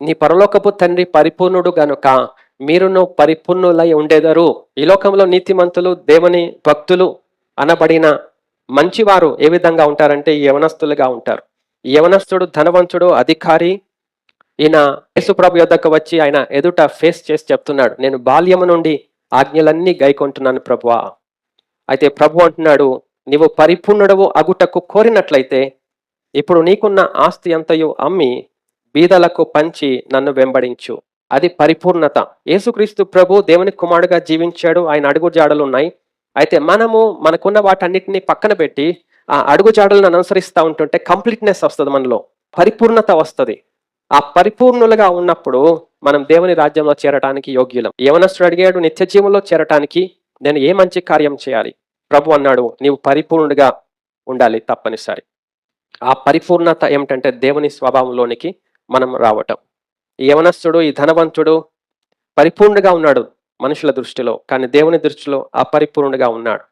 నీ పరలోకపు తండ్రి పరిపూర్ణుడు గనుక మీరును పరిపూర్ణులై ఉండేదరు. ఈ లోకంలో నీతిమంతులు దేవుని భక్తులు అనబడిన మంచివారు ఏ విధంగా ఉంటారంటే యవనస్తులుగా ఉంటారు. యవనస్తుడు ధనవంతుడు అధికారి. ఈయన యేసుప్రభు యొద్దకు వచ్చి ఆయన ఎదుట ఫేస్ చేసి చెప్తున్నాడు నేను బాల్యము నుండి ఆజ్ఞలన్నీ గైకొంటున్నాను ప్రభువా. అయితే ప్రభు అంటున్నాడు నీవు పరిపూర్ణుడవు అగుటకు కోరినట్లయితే ఇప్పుడు నీకున్న ఆస్తి అంతయు అమ్మి బీదలకు పంచి నన్ను వెంబడించు. అది పరిపూర్ణత. యేసుక్రీస్తు ప్రభు దేవుని కుమారుడుగా జీవించాడు. ఆయన అడుగు జాడలు ఉన్నాయి. అయితే మనము మనకున్న వాటన్నిటిని పక్కన పెట్టి ఆ అడుగు జాడలను అనుసరిస్తూ ఉంటుంటే కంప్లీట్నెస్ వస్తుంది మనలో. పరిపూర్ణత వస్తుంది. ఆ పరిపూర్ణులుగా ఉన్నప్పుడు మనం దేవుని రాజ్యంలో చేరటానికి యోగ్యులం. యవనస్తుడు అడిగాడు నిత్య జీవంలో చేరటానికి నేను ఏ మంచి కార్యం చేయాలి? ప్రభు అన్నాడు నీవు పరిపూర్ణుడిగా ఉండాలి తప్పనిసరి. ఆ పరిపూర్ణత ఏమిటంటే దేవుని స్వభావంలోనికి మనం రావటం. యవనస్థుడు యవనస్తుడు ఈ ధనవంతుడు పరిపూర్ణగా ఉన్నాడు మనుషుల దృష్టిలో కానీ దేవుని దృష్టిలో అపరిపూర్ణగా ఉన్నాడు.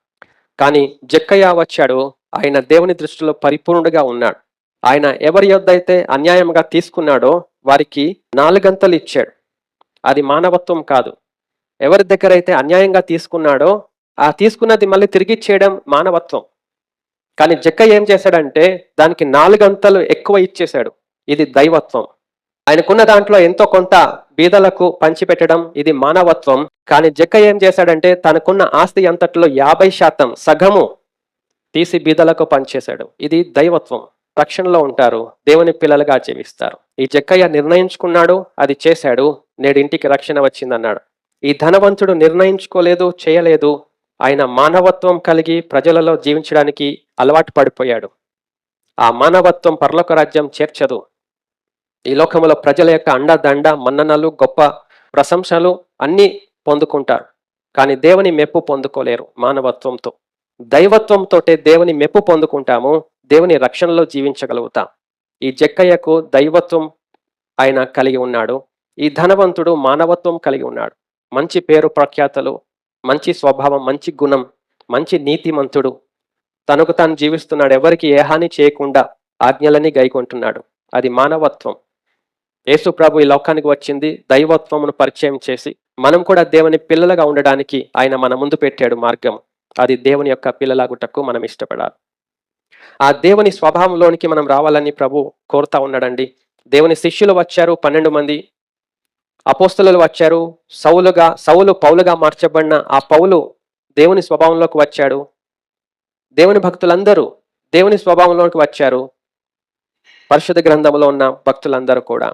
కానీ జక్కయ్య వచ్చాడు ఆయన దేవుని దృష్టిలో పరిపూర్ణుడిగా ఉన్నాడు. ఆయన ఎవరి యొద్ అయితే అన్యాయంగా తీసుకున్నాడో వారికి నాలుగంతలు ఇచ్చాడు. అది మానవత్వం కాదు. ఎవరి దగ్గర అయితే అన్యాయంగా తీసుకున్నాడో ఆ తీసుకున్నది మళ్ళీ తిరిగి ఇచ్చేయడం మానవత్వం. కానీ జక్క ఏం చేశాడంటే దానికి నాలుగంతలు ఎక్కువ ఇచ్చేశాడు. ఇది దైవత్వం. ఆయనకున్న దాంట్లో ఎంతో కొంత బీదలకు పంచిపెట్టడం ఇది మానవత్వం. కానీ జక్క ఏం చేశాడంటే తనకున్న ఆస్తి అంతట్లో యాభై శాతం సగము తీసి బీదలకు పంచేశాడు. ఇది దైవత్వం. రక్షణలో ఉంటారు. దేవుని పిల్లలుగా జీవిస్తారు. ఈ జక్కయ్య నిర్ణయించుకున్నాడు అది చేశాడు. నేడు ఇంటికి రక్షణ వచ్చిందన్నాడు. ఈ ధనవంతుడు నిర్ణయించుకోలేదు చేయలేదు. ఆయన మానవత్వం కలిగి ప్రజలలో జీవించడానికి అలవాటు పడిపోయాడు. ఆ మానవత్వం పర్లోక రాజ్యం చేర్చదు. ఈ లోకములో ప్రజల యొక్క అండదండ మన్ననలు గొప్ప ప్రశంసలు అన్నీ పొందుకుంటారు. కానీ దేవుని మెప్పు పొందుకోలేరు మానవత్వంతో. దైవత్వంతో దేవుని మెప్పు పొందుకుంటాము దేవుని రక్షణలో జీవించగలుగుతాం. ఈ జక్కయ్యకు దైవత్వం ఆయన కలిగి ఉన్నాడు ఈ ధనవంతుడు మానవత్వం కలిగి ఉన్నాడు. మంచి పేరు ప్రఖ్యాతలు మంచి స్వభావం మంచి గుణం మంచి నీతిమంతుడు. తనకు తాను జీవిస్తున్నాడు ఎవరికి ఏ హాని చేయకుండా ఆజ్ఞలని గైకొంటున్నాడు. అది మానవత్వం. యేసు ప్రభు ఈ లోకానికి వచ్చింది దైవత్వమును పరిచయం చేసి మనం కూడా దేవుని పిల్లలుగా ఉండడానికి ఆయన మన ముందు పెట్టాడు మార్గం అది దేవుని యొక్క పిల్లలాగుటకు మనం ఇష్టపడాలి. ఆ దేవుని స్వభావంలోనికి మనం రావాలని ప్రభు కోరుతా ఉన్నాడండి. దేవుని శిష్యులు వచ్చారు పన్నెండు మంది అపోస్తలు వచ్చారు. సౌలుగా సౌలు పౌలుగా మార్చబడిన ఆ పౌలు దేవుని స్వభావంలోకి వచ్చాడు. దేవుని భక్తులందరూ దేవుని స్వభావంలోకి వచ్చారు. పరిశుద్ధ గ్రంథంలో ఉన్న భక్తులందరూ కూడా.